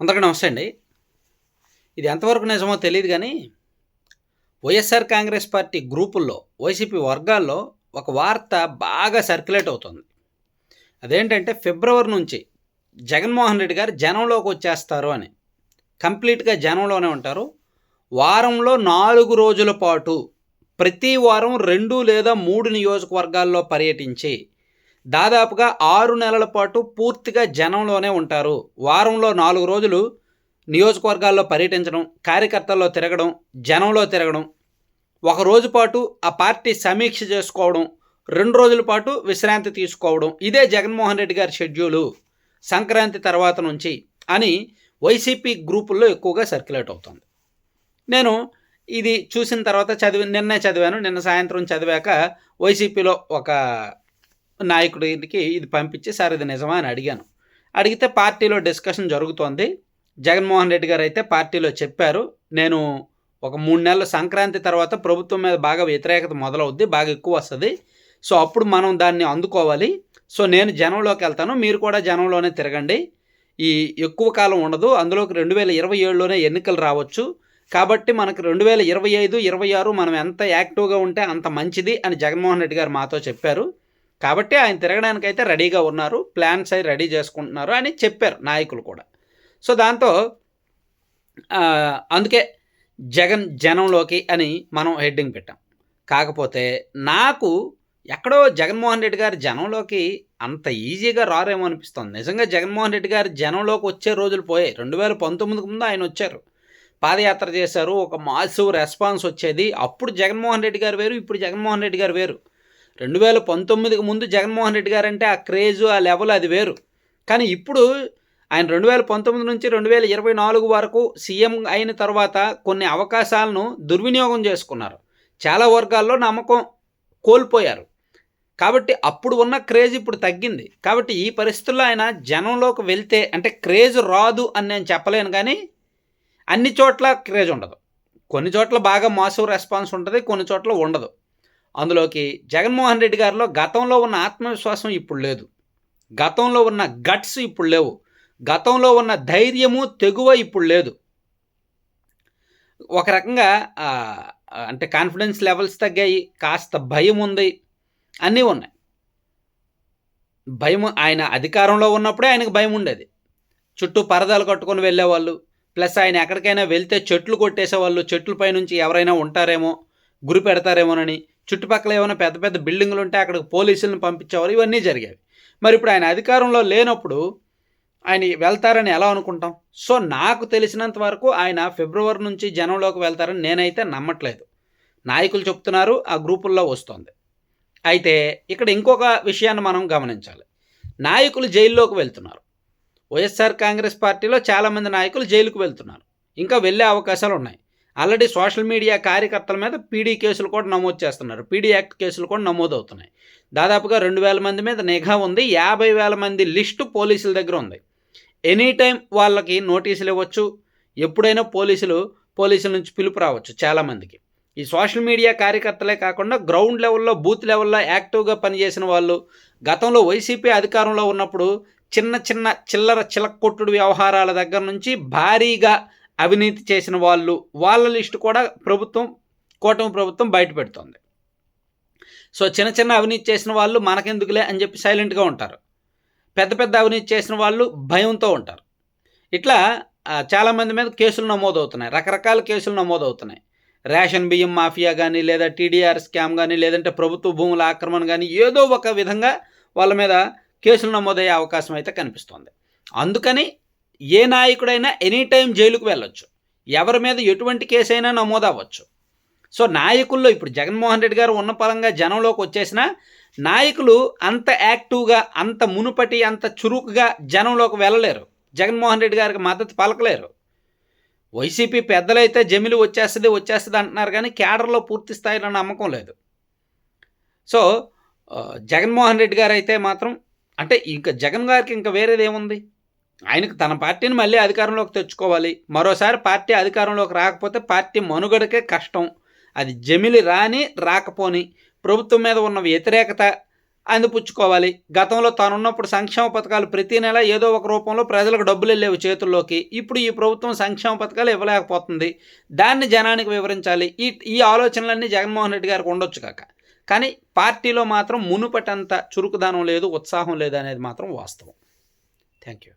అందరికీ నమస్తే అండి. ఇది ఎంతవరకు నిజమో తెలియదు కానీ వైఎస్ఆర్ కాంగ్రెస్ పార్టీ గ్రూపుల్లో వైసీపీ వర్గాల్లో ఒక వార్త బాగా సర్క్యులేట్ అవుతుంది. అదేంటంటే ఫిబ్రవరి నుంచి జగన్మోహన్ రెడ్డి గారు జనంలోకి వచ్చేస్తారు అని. కంప్లీట్గా జనంలోనే ఉంటారు. వారంలో నాలుగు రోజుల పాటు ప్రతి వారం రెండు లేదా మూడు నియోజకవర్గాల్లో పర్యటించి దాదాపుగా ఆరు నెలల పాటు పూర్తిగా జనంలోనే ఉంటారు. వారంలో నాలుగు రోజులు నియోజకవర్గాల్లో పర్యటించడం కార్యకర్తల్లో తిరగడం జనంలో తిరగడం ఒక రోజు పాటు ఆ పార్టీ సమీక్ష చేసుకోవడం రెండు రోజుల పాటు విశ్రాంతి తీసుకోవడం ఇదే జగన్మోహన్ రెడ్డి గారి షెడ్యూలు సంక్రాంతి తర్వాత నుంచి అని వైసీపీ గ్రూపుల్లో ఎక్కువగా సర్క్యులేట్ అవుతుంది. నేను ఇది చూసిన తర్వాత చదివి నిన్నే చదివాను నిన్న సాయంత్రం చదివాక వైసీపీలో ఒక నాయకుడికి ఇది పంపించి సార్ ఇది నిజమా? అని అడిగాను. అడిగితే పార్టీలో డిస్కషన్ జరుగుతోంది. జగన్మోహన్ రెడ్డి గారు అయితే పార్టీలో చెప్పారు. నేను ఒక మూడు నెలల సంక్రాంతి తర్వాత ప్రభుత్వం మీద బాగా వ్యతిరేకత మొదలవుద్ది బాగా ఎక్కువ వస్తుంది. సో అప్పుడు మనం దాన్ని అందుకోవాలి. సో నేను జనంలోకి వెళ్తాను. మీరు కూడా జనంలోనే తిరగండి. ఈ ఎక్కువ కాలం ఉండదు. అందులోకి రెండు వేల ఇరవై ఏడులోనే ఎన్నికలు రావచ్చు. కాబట్టి మనకు రెండు వేల ఇరవై ఐదు ఇరవై ఆరు మనం ఎంత యాక్టివ్గా ఉంటే అంత మంచిది అని జగన్మోహన్ రెడ్డి గారు మాతో చెప్పారు. కాబట్టి ఆయన తిరగడానికైతే రెడీగా ఉన్నారు ప్లాన్స్ అయి రెడీ చేసుకుంటున్నారు అని చెప్పారు నాయకులు కూడా. సో దాంతో అందుకే జగన్ జనంలోకి అని మనం హెడ్డింగ్ పెట్టాం. కాకపోతే నాకు ఎక్కడో జగన్మోహన్ రెడ్డి గారి జనంలోకి అంత ఈజీగా రారేమో అనిపిస్తుంది. నిజంగా జగన్మోహన్ రెడ్డి గారి జనంలోకి వచ్చే రోజులు పోయాయి. రెండు వేల పంతొమ్మిదికి ముందు ఆయన వచ్చారు. పాదయాత్ర చేశారు ఒక మాసివ్ రెస్పాన్స్ వచ్చేది. అప్పుడు జగన్మోహన్ రెడ్డి గారు వేరు ఇప్పుడు జగన్మోహన్ రెడ్డి గారు వేరు. రెండు వేల పంతొమ్మిదికి ముందు జగన్మోహన్ రెడ్డి గారు అంటే ఆ క్రేజు ఆ లెవెల్ అది వేరు. కానీ ఇప్పుడు ఆయన రెండు వేల పంతొమ్మిది నుంచి రెండు వేల ఇరవై నాలుగు వరకు సీఎం అయిన తర్వాత కొన్ని అవకాశాలను దుర్వినియోగం చేసుకున్నారు. చాలా వర్గాల్లో నమ్మకం కోల్పోయారు. కాబట్టి అప్పుడు ఉన్న క్రేజ్ ఇప్పుడు తగ్గింది. కాబట్టి ఈ పరిస్థితుల్లో ఆయన జనంలోకి వెళ్తే అంటే క్రేజ్ రాదు అని నేను చెప్పలేను కానీ అన్ని చోట్ల క్రేజ్ ఉండదు. కొన్ని చోట్ల బాగా మాసివ్ రెస్పాన్స్ ఉంటుంది కొన్ని చోట్ల ఉండదు. అందులోకి జగన్మోహన్ రెడ్డి గారిలో గతంలో ఉన్న ఆత్మవిశ్వాసం ఇప్పుడు లేదు. గతంలో ఉన్న గట్స్ ఇప్పుడు లేవు. గతంలో ఉన్న ధైర్యము తెగువ ఇప్పుడు లేదు. ఒక రకంగా అంటే కాన్ఫిడెన్స్ లెవెల్స్ తగ్గాయి కాస్త భయం ఉంది. అన్నీ ఉన్నాయి. భయం ఆయన అధికారంలో ఉన్నప్పుడే ఆయనకు భయం ఉండేది. చుట్టూ పరదాలు కట్టుకొని వెళ్ళేవాళ్ళు. ప్లస్ ఆయన ఎక్కడికైనా వెళ్తే చెట్లు కొట్టేసేవాళ్ళు. చెట్లు పైనుంచి ఎవరైనా ఉంటారేమో గురి పెడతారేమోనని. చుట్టుపక్కల ఏమైనా పెద్ద పెద్ద బిల్డింగులు ఉంటే అక్కడికి పోలీసులను పంపించేవారు. ఇవన్నీ జరిగేవి. మరి ఇప్పుడు ఆయన అధికారంలో లేనప్పుడు ఆయన వెళ్తారని ఎలా అనుకుంటాం? సో నాకు తెలిసినంత వరకు ఆయన ఫిబ్రవరి నుంచి జనంలోకి వెళ్తారని నేనైతే నమ్మట్లేదు. నాయకులు చెప్తున్నారు ఆ గ్రూపుల్లో వస్తుంది. అయితే ఇక్కడ ఇంకొక విషయాన్ని మనం గమనించాలి. నాయకులు జైల్లోకి వెళ్తున్నారు. వైఎస్ఆర్ కాంగ్రెస్ పార్టీలో చాలామంది నాయకులు జైలుకు వెళ్తున్నారు. ఇంకా వెళ్ళే అవకాశాలు ఉన్నాయి ఆల్రెడీ సోషల్ మీడియా కార్యకర్తల మీద పీడీ కేసులు కూడా నమోదు చేస్తున్నారు. పీడీ యాక్ట్ కేసులు కూడా నమోదు అవుతున్నాయి దాదాపుగా రెండు వేల మంది మీద నిఘా ఉంది. యాభై వేల మంది లిస్టు పోలీసుల దగ్గర ఉంది. ఎనీ టైం వాళ్ళకి నోటీసులు ఇవ్వచ్చు. ఎప్పుడైనా పోలీసులు పోలీసుల నుంచి పిలుపు రావచ్చు చాలామందికి ఈ సోషల్ మీడియా కార్యకర్తలే కాకుండా గ్రౌండ్ లెవెల్లో బూత్ లెవెల్లో యాక్టివ్గా పనిచేసిన వాళ్ళు గతంలో వైసీపీ అధికారంలో ఉన్నప్పుడు చిన్న చిన్న చిల్లర చిలక్కొట్టుడు వ్యవహారాల దగ్గర నుంచి భారీగా అవినీతి చేసిన వాళ్ళు వాళ్ళ లిస్టు కూడా ప్రభుత్వం కూటమి ప్రభుత్వం బయట పెడుతుంది. సో చిన్న చిన్న అవినీతి చేసిన వాళ్ళు మనకెందుకులే అని చెప్పి సైలెంట్గా ఉంటారు. పెద్ద పెద్ద అవినీతి చేసిన వాళ్ళు భయంతో ఉంటారు. ఇట్లా చాలామంది మీద కేసులు నమోదవుతున్నాయి. రకరకాల కేసులు నమోదవుతున్నాయి. రేషన్ బియ్యం మాఫియా కానీ లేదా టీడీఆర్ స్కామ్ కానీ లేదంటే ప్రభుత్వ భూముల ఆక్రమణ కానీ ఏదో ఒక విధంగా వాళ్ళ మీద కేసులు నమోదయ్యే అవకాశం అయితే కనిపిస్తుంది. అందుకని ఏ నాయకుడైనా ఎనీ టైం జైలుకు వెళ్ళొచ్చు. ఎవరి మీద ఎటువంటి కేసు అయినా నమోదు అవ్వచ్చు సో నాయకుల్లో ఇప్పుడు జగన్మోహన్ రెడ్డి గారు ఉన్న పరంగా జనంలోకి వచ్చేసిన నాయకులు అంత యాక్టివ్గా అంత మునుపటి అంత చురుకుగా జనంలోకి వెళ్ళలేరు. జగన్మోహన్ రెడ్డి గారికి మద్దతు పలకలేరు. వైసీపీ పెద్దలైతే జమిలి వచ్చేస్తుంది వచ్చేస్తుంది అంటున్నారు కానీ కేడర్లో పూర్తి స్థాయిలో నమ్మకం లేదు. సో జగన్మోహన్ రెడ్డి గారు అయితే మాత్రం అంటే ఇంకా జగన్ గారికి ఇంకా వేరేది ఏముంది? ఆయనకు తన పార్టీని మళ్ళీ అధికారంలోకి తెచ్చుకోవాలి. మరోసారి పార్టీ అధికారంలోకి రాకపోతే పార్టీ మనుగడకే కష్టం. అది జమిలి రాని రాకపోని ప్రభుత్వం మీద ఉన్న వ్యతిరేకత అందిపుచ్చుకోవాలి. గతంలో తానున్నప్పుడు సంక్షేమ పథకాలు ప్రతి నెల ఏదో ఒక రూపంలో ప్రజలకు డబ్బులు వెళ్ళేవి చేతుల్లోకి. ఇప్పుడు ఈ ప్రభుత్వం సంక్షేమ పథకాలు ఇవ్వలేకపోతుంది. దాన్ని జనానికి వివరించాలి. ఈ ఈ ఆలోచనలన్నీ జగన్మోహన్ రెడ్డి గారికి ఉండొచ్చు కాక. కానీ పార్టీలో మాత్రం మునుపటంత చురుకుదనం లేదు ఉత్సాహం లేదు అనేది మాత్రం వాస్తవం. Thank you.